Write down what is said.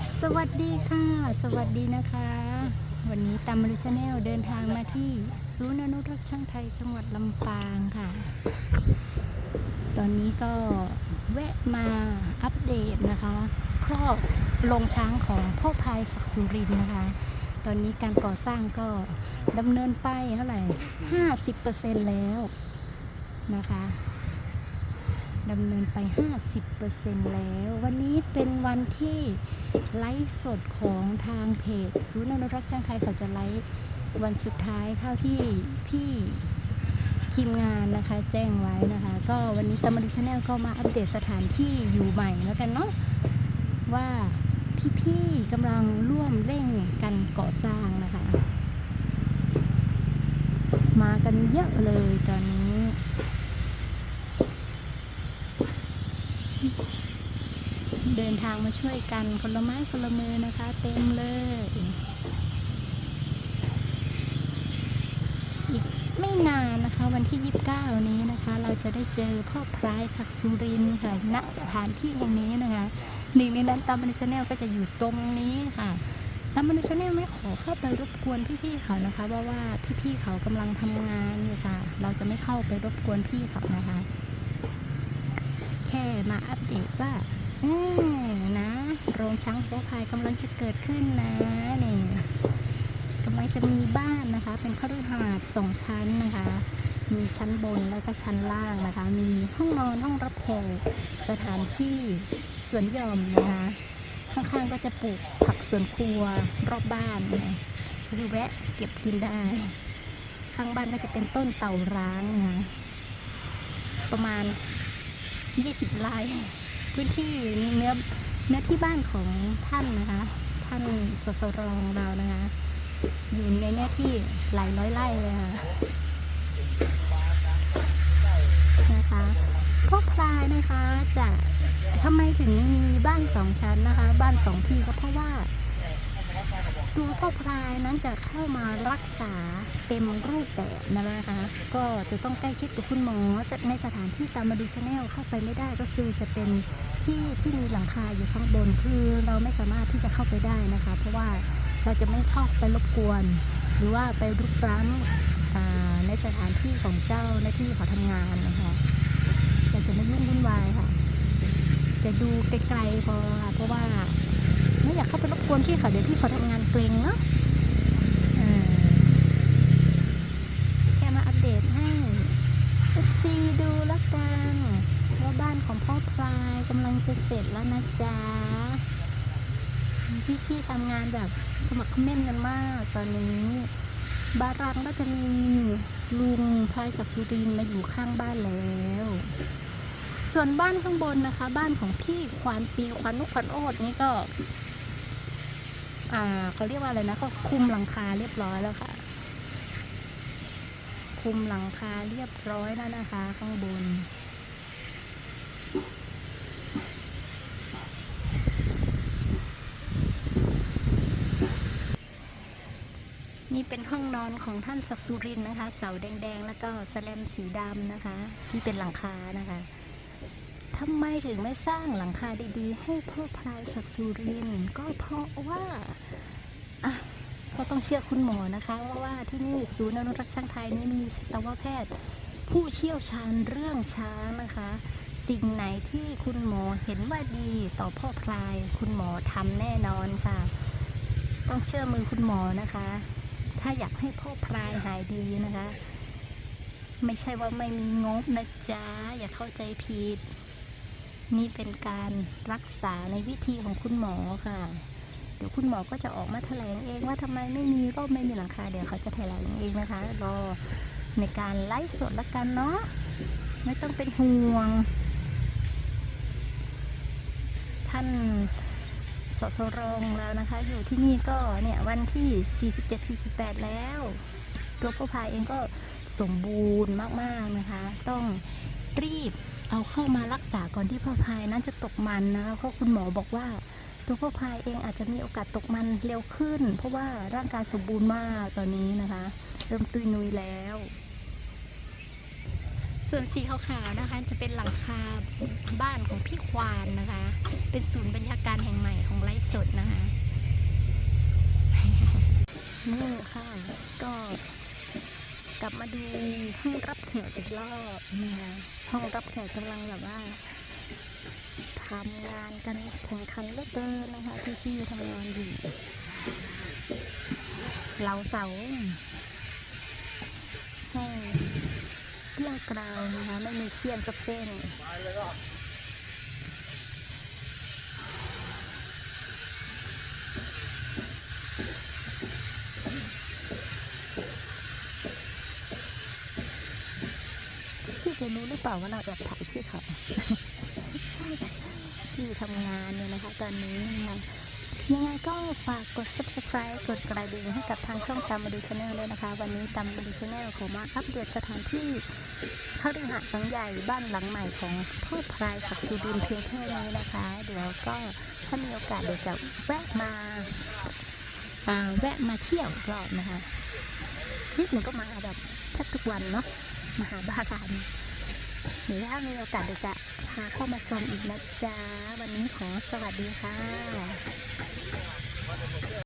สวัสดีค่ะ สวัสดีนะคะ วันนี้ตามมาริชาแนลเดินทางมาที่ศูนย์อนุรักษ์ช่างไทยจังหวัดลำปางค่ะ ตอนนี้ก็แวะมาอัปเดตนะคะครอบโรงช้างของพ่อพายศักดิ์สุรินนะคะ ตอนนี้การก่อสร้างก็ดำเนินไปเท่าไหร่ 50%แล้วนะคะ ดำเนินไป 50%แล้ว วันนี้เป็นวันที่ไลฟ์สดของทางเพจศูนย์อนุรักษ์ช่างไทยเขาจะไลฟ์วันสุดท้ายเท่าที่พี่ทีมงานนะคะ แจ้งไว้นะคะ ก็วันนี้ตามาริชาแนลก็มาอัปเดตสถานที่อยู่ใหม่แล้วกันเนาะว่าพี่ๆกำลังร่วมเร่งกันก่อสร้างนะคะ มากันเยอะเลยตอนนี้ เดินทางมาช่วยกันคนลไม้คนลมือนะคะ เต็มเลย อีกไม่นานนะคะ วันที่ 29 นี้นะคะ เราจะได้เจอพ่อพรายศักสุรินค่ะณสถานที่แห่งนี้นะคะหนึ่งในนั้นตามบันชาแนลก็จะอยู่ตรงนี้ค่ะตามบันชาแนลไม่ขอเข้าไปรบกวนพี่ๆเขานะคะเพราะว่าพี่ๆเขากำลังทำงานอยู่ค่ะ เราจะไม่เข้าไปรบกวนพี่เขานะคะ แค่มาอัปเดตว่า นะ โรงช้างโฟพายกำลังจะเกิดขึ้นนะนี่กำลังจะมีบ้านนะคะ เป็นคฤหาสน์สองชั้นนะคะ มีชั้นบนแล้วก็ชั้นล่างนะคะ มีห้องนอนห้องรับแขกสถานที่สวนหย่อมนะคะ ข้างๆก็จะปลูกผักสวนครัวรอบบ้านนะคือแวะเก็บกินได้ ข้างบ้านก็จะเป็นต้นเต่าร้างนะคะประมาณ 20ไร่ พื้นที่เนื้อเนื้อที่บ้านของท่านนะคะ ท่านสสรองเรานะคะ อยู่ในเนื้อที่หลายร้อยไร่เลยค่ะนะคะพวกพลายนะคะจะทำไมถึงมีบ้านสองชั้นนะคะ บ้านสองที่ก็เพราะว่า ตัวพ่อพลายนั้นจะเข้ามารักษาเต็มรูปแบบนะคะ ก็จะต้องใกล้ชิดกับคุณหมอในสถานที่ตามมาดูชาแนลเข้าไปไม่ได้ก็คือจะเป็นที่ที่มีหลังคาอยู่ข้างบนคือเราไม่สามารถที่จะเข้าไปได้นะคะ เพราะว่าเราจะไม่เข้าไปรบกวน หรือว่าไปรุกร้ำในสถานที่ของเจ้าหน้าที่เขาทำงานนะคะเราจะไม่ยุ่งวุ่นวายค่ะ จะดูไกลๆพอเพราะว่า กเข้าไปรบกวนพี่เขาเดี๋ยวพี่เขาทำงานเกรงเนาะแค่มาอัปเดตให้เอฟซีดูแล้วกันว่าบ้านของพ่อพลายกำลังจะเสร็จแล้วนะจ๊ะ พี่ๆทำงานแบบสมัครคอมเมนกันมากตอนนี้บารังก็จะมีลุงพายศักสุรินมาอยู่ข้างบ้านแล้ว ส่วนบ้านข้างบนนะคะ บ้านของพี่ควานปีควานนุกควานโอดนี่ก็ อ่าเขาเรียกว่าอะไรนะก็คุมหลังคาเรียบร้อยแล้วค่ะ คุมหลังคาเรียบร้อยแล้วนะคะ ข้างบนนี่เป็นห้องนอนของท่านศักสุรินนะคะ เสาแดงๆ แล้วก็แสแลมสีดำนะคะ ที่เป็นหลังคานะคะ ทำไมถึงไม่สร้างหลังคาดีๆ ให้พ่อพลายศักสุรินก็เพราะว่าอะก็ต้องเชื่อคุณหมอนะคะว่าว่าที่นี่ศูนย์อนุรักษ์ช้างไทยนี่มีสัตวแพทย์ ผู้เชี่ยวชาญเรื่องช้างนะคะ สิ่งไหนที่คุณหมอเห็นว่าดีต่อพ่อพลาย คุณหมอทำแน่นอนค่ะ ต้องเชื่อมือคุณหมอนะคะ ถ้าอยากให้พ่อพลายหายดีนะคะ ไม่ใช่ว่าไม่มีงบนะจ๊ะอย่าเข้าใจผิด นี่เป็นการรักษาในวิธีของคุณหมอค่ะ เดี๋ยวคุณหมอก็จะออกมาแถลงเองว่าทำไมไม่มีก็ไม่มีหลังคาเดี๋ยวเขาจะแถลงเองนะคะ รอในการไลฟ์สดละกันเนาะไม่ต้องเป็นห่วง ท่านสสรองแล้วนะคะ อยู่ที่นี่ก็เนี่ยวันที่ 47-48 แล้วตัวพ่อพายเองก็สมบูรณ์มาก ๆ นะคะ ต้องรีบ เอาเข้ามารักษาก่อนที่พ่อพายนั้นจะตกมันนะคะเพราะคุณหมอบอกว่า ตัวพ่อพายเองอาจจะมีโอกาสตกมันเร็วขึ้น เพราะว่าร่างกายสมบูรณ์มากตอนนี้นะคะ เริ่มตุยนุยแล้ว ส่วนสีขาวๆนะคะ จะเป็นหลังคาบ้านของพี่ควานนะคะ เป็นศูนย์บรรยากาศแห่งใหม่ของไลฟ์สดนะคะนี่ค่ะก็ กลับมาดูห้องรับแขกอีกรอบนะคะห้องรับแขกกำลังแบบว่าทำงานกันแข่งขันเหลือเกินนะคะพี่ๆทำงานอยู่เราเสาให้เกลี้ยงกราวนะคะไม่มีเสี้ยนกับเส้น พี่จะรู้หรือ เปล่าว่าเราแอบถ่ายพี่เขาที่ทำงานเนี่ยนะคะ ตอนนี้นะยังไงก็ฝากกด subscribe กดกระดิ่งให้กับทางช่องตามมาดูชาแนลเลยนะคะ วันนี้ตามมาดูชาแนลขอมาอัปเดตสถานที่เข้าเรื่องหาดหลังใหญ่บ้านหลังใหม่ของพ่อพลายศักดิ์สุรินเพียงแค่นี้นะคะ เดี๋ยวก็ถ้ามีโอกาสเดี๋ยวจะแวะมาแวะมาเที่ยวรอบนะคะที่จริงก็มาแบบแทบทุกวันเนาะมาหาบ้าน หรือถ้ามีโอกาสเดี๋ยวจะพาเข้ามาชมอีกนะจ๊ะ วันนี้ขอสวัสดีค่ะ